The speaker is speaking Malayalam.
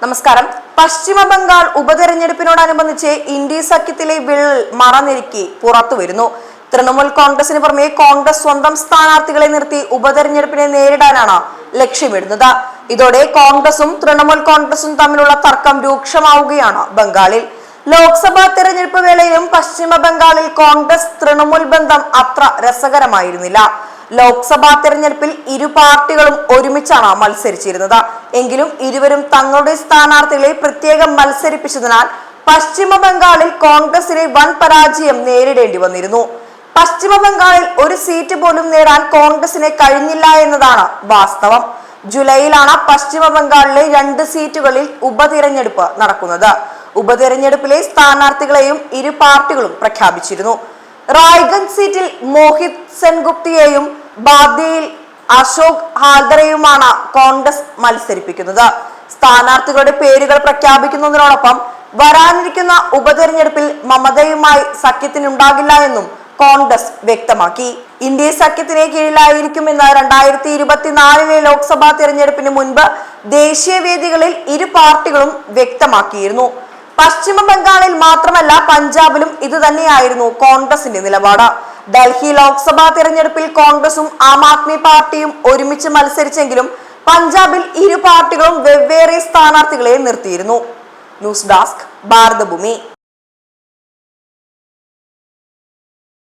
നമസ്കാരം. പശ്ചിമ ബംഗാൾ ഉപതെരഞ്ഞെടുപ്പിനോടനുബന്ധിച്ച് ഇന്ത്യ സഖ്യത്തിലെ വിള്ളൽ മറഞ്ഞിരിക്കെ പുറത്തു വരുന്നു. തൃണമൂൽ കോൺഗ്രസിന് പുറമെ കോൺഗ്രസ് സ്വന്തം സ്ഥാനാർത്ഥികളെ നിർത്തി ഉപതെരഞ്ഞെടുപ്പിനെ നേരിടാനാണ് ലക്ഷ്യമിടുന്നത്. ഇതോടെ കോൺഗ്രസും തൃണമൂൽ കോൺഗ്രസും തമ്മിലുള്ള തർക്കം രൂക്ഷമാവുകയാണ് ബംഗാളിൽ. ലോക്സഭാ തെരഞ്ഞെടുപ്പ് വേളയിലും പശ്ചിമ ബംഗാളിൽ കോൺഗ്രസ് തൃണമൂൽ ബന്ധം അത്ര രസകരമായിരുന്നില്ല. ലോക്സഭാ തെരഞ്ഞെടുപ്പിൽ ഇരു പാർട്ടികളും ഒരുമിച്ചാണ് മത്സരിച്ചിരുന്നത്. എങ്കിലും ഇരുവരും തങ്ങളുടെ സ്ഥാനാർത്ഥികളെ പ്രത്യേകം മത്സരിപ്പിച്ചതിനാൽ പശ്ചിമ ബംഗാളിൽ കോൺഗ്രസിനെ വൻ പരാജയം നേരിടേണ്ടി വന്നിരുന്നു. പശ്ചിമ ബംഗാളിൽ ഒരു സീറ്റ് പോലും നേടാൻ കോൺഗ്രസിന് കഴിഞ്ഞില്ല എന്നതാണ് വാസ്തവം. ജൂലൈയിലാണ് പശ്ചിമ ബംഗാളിലെ രണ്ട് സീറ്റുകളിൽ ഉപതിരഞ്ഞെടുപ്പ് നടക്കുന്നത്. ഉപതിരഞ്ഞെടുപ്പിലെ സ്ഥാനാർത്ഥികളെയും ഇരു പാർട്ടികളും പ്രഖ്യാപിച്ചിരുന്നു. റായ്ഗഞ്ച് സീറ്റിൽ മോഹിത് സെൻഗുപ്തിയെയും ബാദ്യയിൽ അശോക് ഹാൽദറയുമാണ് കോൺഗ്രസ് മത്സരിപ്പിക്കുന്നത്. സ്ഥാനാർത്ഥികളുടെ പേരുകൾ പ്രഖ്യാപിക്കുന്നതിനോടൊപ്പം വരാനിരിക്കുന്ന ഉപതെരഞ്ഞെടുപ്പിൽ മമതയുമായി സഖ്യത്തിനുണ്ടാകില്ല എന്നും കോൺഗ്രസ് വ്യക്തമാക്കി. ഇന്ത്യ സഖ്യത്തിന് കീഴിലായിരിക്കുമെന്ന് രണ്ടായിരത്തി ഇരുപത്തിനാലിലെ ലോക്സഭാ തെരഞ്ഞെടുപ്പിന് മുൻപ് ദേശീയ വേദികളിൽ ഇരു പാർട്ടികളും വ്യക്തമാക്കിയിരുന്നു. പശ്ചിമ ബംഗാളിൽ മാത്രമല്ല പഞ്ചാബിലും ഇത് തന്നെയായിരുന്നു കോൺഗ്രസിന്റെ നിലപാട്. ഡൽഹി ലോക്സഭാ തെരഞ്ഞെടുപ്പിൽ കോൺഗ്രസും ആം ആദ്മി പാർട്ടിയും ഒരുമിച്ച് മത്സരിച്ചെങ്കിലും പഞ്ചാബിൽ ഇരു പാർട്ടികളും വെവ്വേറെ സ്ഥാനാർത്ഥികളെ നിർത്തിയിരുന്നു. News desk Bharathabhoomi.